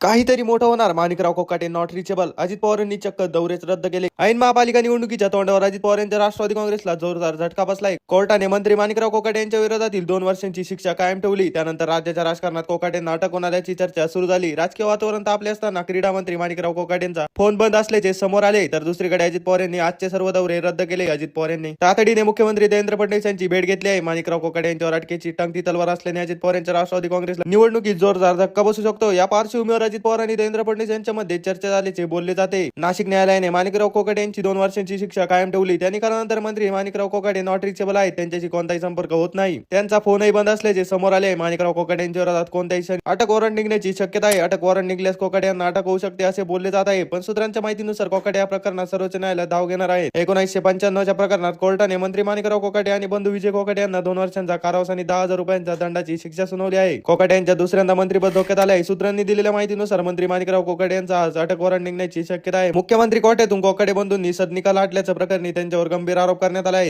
काहीतरी मोठं होणार. माणिकराव कोकाटे नॉट रिचेबल अजित पवारांनी चक्क दौरेच रद्द केले. ऐन महापालिका निवडणुकीच्या तोंडावर अजित पवार यांच्या राष्ट्रवादी काँग्रेसला जोरदार झटका बसलाय. कोर्टाने मंत्री माणिकराव कोकाटे यांच्या विरोधातील दोन वर्षांची शिक्षा कायम ठेवली. त्यानंतर राज्याच्या राजकारणात कोकाटेंना अटक होणाऱ्याची चर्चा सुरू झाली. राजकीय वातावरण तापले असताना क्रीडा मंत्री माणिकराव कोकाटेंचा फोन बंद असल्याचे समोर आले. तर दुसरीकडे अजित पवार यांनी आजचे सर्व दौरे रद्द केले. अजित पवार यांनी तातडीने मुख्यमंत्री देवेंद्र फडणवीस यांची भेट घेतली आहे. माणिकराव कोकाटे यांच्यावर अटकेची टंगती तलवार असल्याने अजित पवार यांच्या राष्ट्रवादी काँग्रेसला निवडणुकीत जोरदार धक्का बसू शकतो. या पार्श्वभूमीवर अजित पवार आणि देवेंद्र फडणवीस यांच्यामध्ये चर्चा झाल्याचे बोलले जाते. नाशिक न्यायालयाने माणिकराव कोकाटे यांची दोन वर्षांची शिक्षा कायम ठेवली. त्या निकालानंतर मंत्री माणिकराव कोकाटे नॉट रिचेबल आहेत. त्यांच्याशी कोणताही संपर्क होत नाही. त्यांचा फोनही बंद असल्याचे समोर आले. माणिकराव कोकाटे यांच्या विरोधात कोणत्याही अटक वॉरंट निघण्याची शक्यता आहे. अटक वॉरंट निघल्यास कोकाटे यांना अटक होऊ शकते असे बोलले जात आहे. पण सूत्रांच्या माहितीनुसार कोकाटे या प्रकरणात सर्वोच्च न्यायालयात धाव घेणार आहे एकोणीसशे पंच्याण्णवच्या प्रकरणात कोर्टाने मंत्री माणिकराव कोकाटे आणि बंधू विजय कोकाटे यांना दोन वर्षांचा कारावास आणि दहा हजार रुपयांच्या दंडाची शिक्षा सुनावली आहे. कोकाटे यांच्या दुसऱ्यांदा मंत्रीपद धोक्यात आले आहे सूत्रांनी दिलेल्या माहितीनुसार मंत्री माणिकराव कोकाडे यांचा आज अटक वॉरंट निघण्याची शक्यता आहे. मुख्यमंत्री कोट्यातून कोकाडे बंधूंनी सदनिका लाटल्याच्या प्रकरणी त्यांच्यावर गंभीर आरोप करण्यात आला आहे